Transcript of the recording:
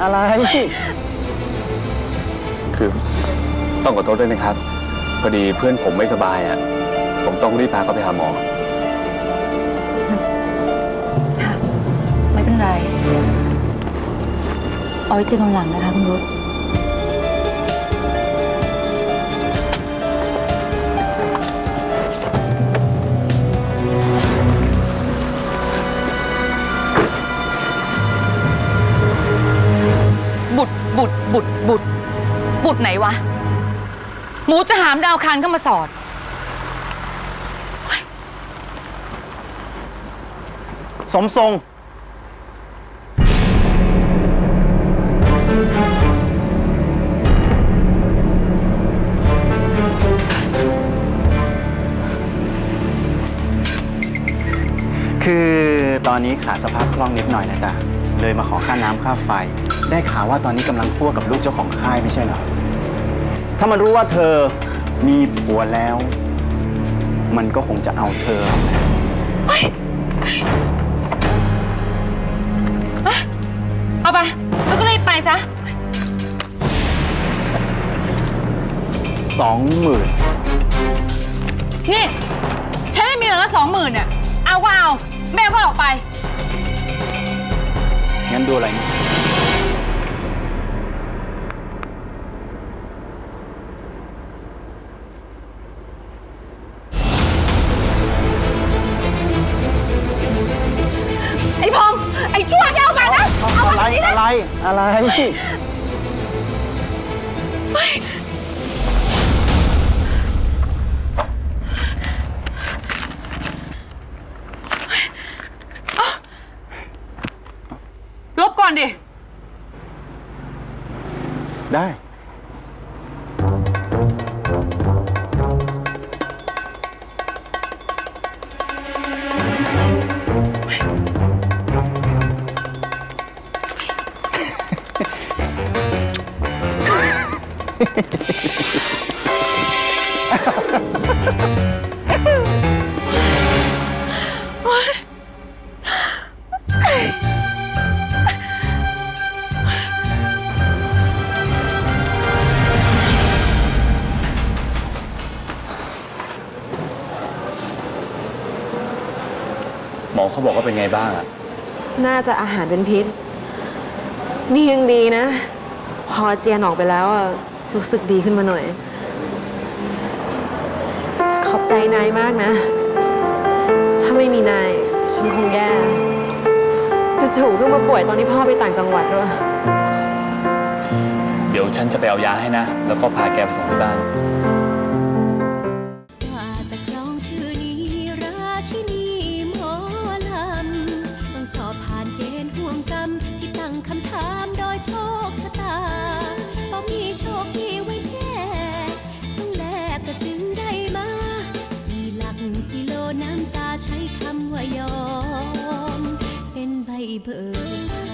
อะไร คือต้องขอโทษด้วยนะครับ พอดีเพื่อนผมไม่สบายอะ ผมต้องรีบพาเขาไปหาหมอค่ะไม่เป็นไร เอาไว้เจอกันหลังนะคะคุณรุต บุตรบุตรบุตรบุตรไหนวะ หมูจะหามดาวคานเข้ามาสอด สมทรง คือตอนนี้ขาดสภาพคล่องนิดหน่อยนะจ๊ะ เลยมาขอค่าน้ำค่าไฟ ได้ข่าวว่าตอนนี้กำลังพัวกับลูกเจ้าของค่ายไม่ใช่เหรอ ถ้ามันรู้ว่าเธอมีผัวแล้ว มันก็คงจะเอาเธอ เอาแหละเอาไปแล้วก็รีบไปซะ สองหมื่นนี่ ฉันไม่มีเหลือละสองหมื่นเนี่ยเอาก็เอาแม่ก็ออกไป งั้นดูอะไรนี่ไอ้พงษ์ไอ้ชั่วแกเอาไปนะ เอาไปอะไรนี่นะอะไร อะไรลบ ก่อนดิ ได้หมอ เขาบอกว่าเป็นไงบ้างอะน่าจะอาหารเป็นพิษ นี่ยังดีนะ พอเจียนออกไปแล้วอะรู้สึกดีขึ้นมาหน่อย ขอบใจนายมากนะ ถ้าไม่มีนาย ฉันคงแย่จู่ๆก็มาป่วยตอนที่พ่อไปต่างจังหวัดด้วย เดี๋ยวฉันจะไปเอายาให้นะ แล้วก็พาแกไปส่งที่บ้าน ยอม เป็นใบเบิก